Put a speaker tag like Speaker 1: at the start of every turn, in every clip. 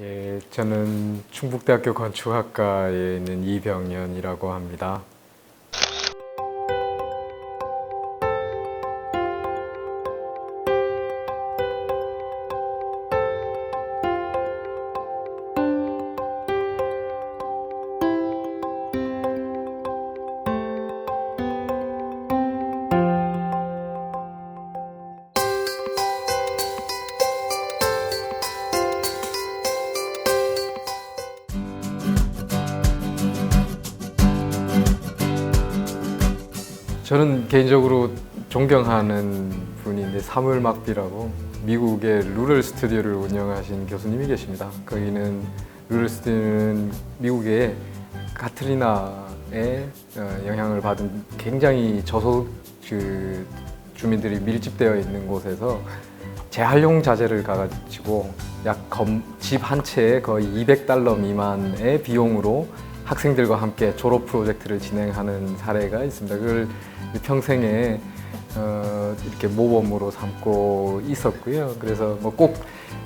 Speaker 1: 예, 저는 충북대학교 건축학과에 있는 이병현이라고 합니다. 저는 개인적으로 존경하는 분인데 사물 막비라고 미국의 루럴 스튜디오를 운영하신 교수님이 계십니다. 거기는 루럴 스튜디오는 미국의 카트리나의 어, 영향을 받은 굉장히 저소득 그 주민들이 밀집되어 있는 곳에서 재활용 자재를 가지고 약 집 한 채에 거의 200달러 미만의 비용으로 학생들과 함께 졸업 프로젝트를 진행하는 사례가 있습니다. 그걸 평생에 어, 이렇게 모범으로 삼고 있었고요. 그래서 뭐 꼭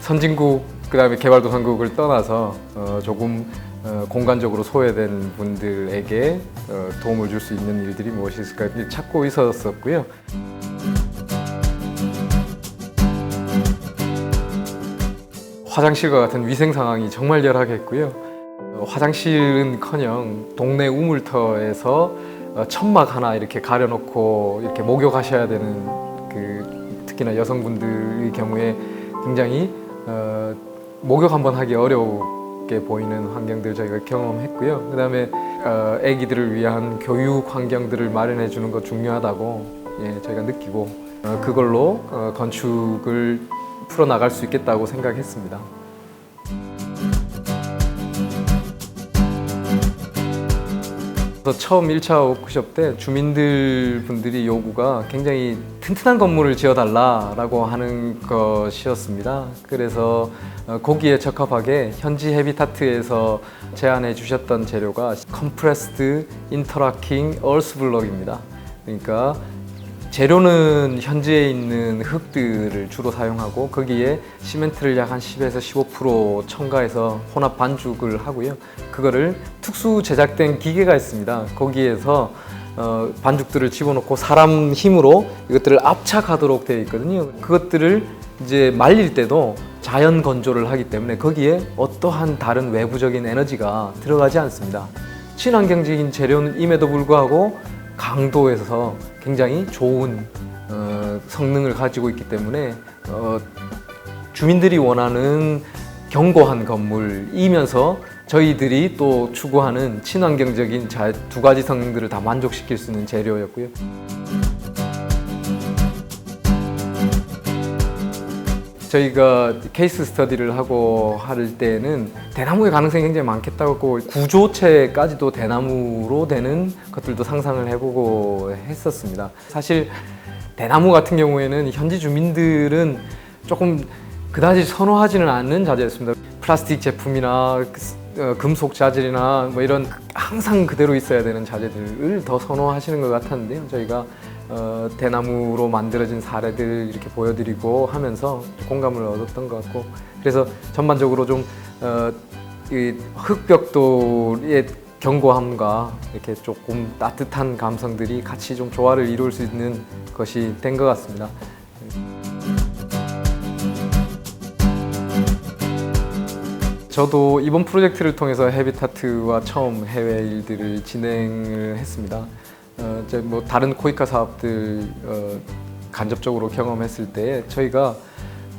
Speaker 1: 선진국 그다음에 개발도상국을 떠나서 어, 조금 어, 공간적으로 소외된 분들에게 어, 도움을 줄 수 있는 일들이 무엇이 있을까 찾고 있었었고요. 화장실과 같은 위생 상황이 정말 열악했고요. 어, 화장실은커녕 동네 우물터에서 어, 천막 하나 이렇게 가려놓고 이렇게 목욕하셔야 되는 그 특히나 여성분들의 경우에 굉장히 어, 목욕 한번 하기 어렵게 보이는 환경들 저희가 경험했고요. 그다음에 어, 아기들을 위한 교육 환경들을 마련해 주는 거 중요하다고 예, 저희가 느끼고 어, 그걸로 어, 건축을 풀어 나갈 수 있겠다고 생각했습니다. 그래서 처음 1차 워크숍 때 주민들 분들이 요구가 굉장히 튼튼한 건물을 지어달라라고 하는 것이었습니다. 그래서 어, 거기에 적합하게 현지 헤비타트에서 제안해 주셨던 재료가 컴프레스드 인터라킹 얼스 블럭입니다. 그러니까 재료는 현지에 있는 흙들을 주로 사용하고 거기에 시멘트를 약 한 10에서 15% 첨가해서 혼합 반죽을 하고요. 그거를 특수 제작된 기계가 있습니다. 거기에서 어, 반죽들을 집어넣고 사람 힘으로 이것들을 압착하도록 되어 있거든요. 그것들을 이제 말릴 때도 자연 건조를 하기 때문에 거기에 어떠한 다른 외부적인 에너지가 들어가지 않습니다. 친환경적인 재료임에도 불구하고 강도에서 굉장히 좋은 어, 성능을 가지고 있기 때문에 어, 주민들이 원하는 견고한 건물이면서 저희들이 또 추구하는 친환경적인 자- 두 가지 성능들을 다 만족시킬 수 있는 재료였고요. 저희가 케이스 스터디를 하고 할 때는 대나무의 가능성이 굉장히 많겠다고 구조체까지도 대나무로 되는 것들도 상상을 해보고 했었습니다. 사실 대나무 같은 경우에는 현지 주민들은 조금 그다지 선호하지는 않는 자재였습니다. 플라스틱 제품이나 그- 어, 금속 자질이나 뭐 이런 항상 그대로 있어야 되는 자재들을 더 선호하시는 것 같았는데요. 저희가 어, 대나무로 만들어진 사례들 이렇게 보여드리고 하면서 공감을 얻었던 것 같고 그래서 전반적으로 좀 어, 이 흙벽돌의 견고함과 이렇게 조금 따뜻한 감성들이 같이 좀 조화를 이룰 수 있는 것이 된 것 같습니다. 저도 이번 프로젝트를 통해서 헤비타트와 처음 해외 일들을 진행을 했습니다. 어, 이제 뭐 다른 코이카 사업들 어, 간접적으로 경험했을 때 저희가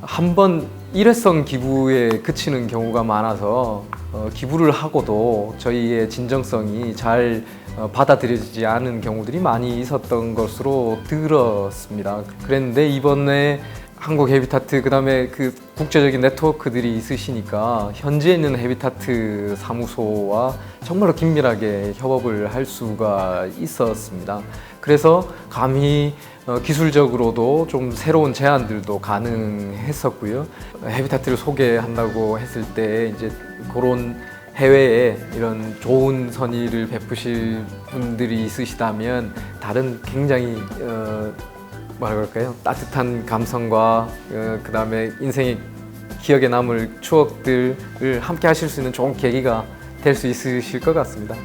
Speaker 1: 한 번 일회성 기부에 그치는 경우가 많아서 어, 기부를 하고도 저희의 진정성이 잘 어, 받아들여지지 않은 경우들이 많이 있었던 것으로 들었습니다. 그랬는데 이번에 한국 헤비타트 그다음에 그 국제적인 네트워크들이 있으시니까 현지에 있는 헤비타트 사무소와 정말로 긴밀하게 협업을 할 수가 있었습니다. 그래서 감히 어, 기술적으로도 좀 새로운 제안들도 가능했었고요. 헤비타트를 소개한다고 했을 때 이제 그런 해외에 이런 좋은 선의를 베푸실 분들이 있으시다면 다른 굉장히 어, 뭐라 그럴까요? 따뜻한 감성과 어, 그 다음에 인생의 기억에 남을 추억들을 함께 하실 수 있는 좋은 계기가 될 수 있으실 것 같습니다.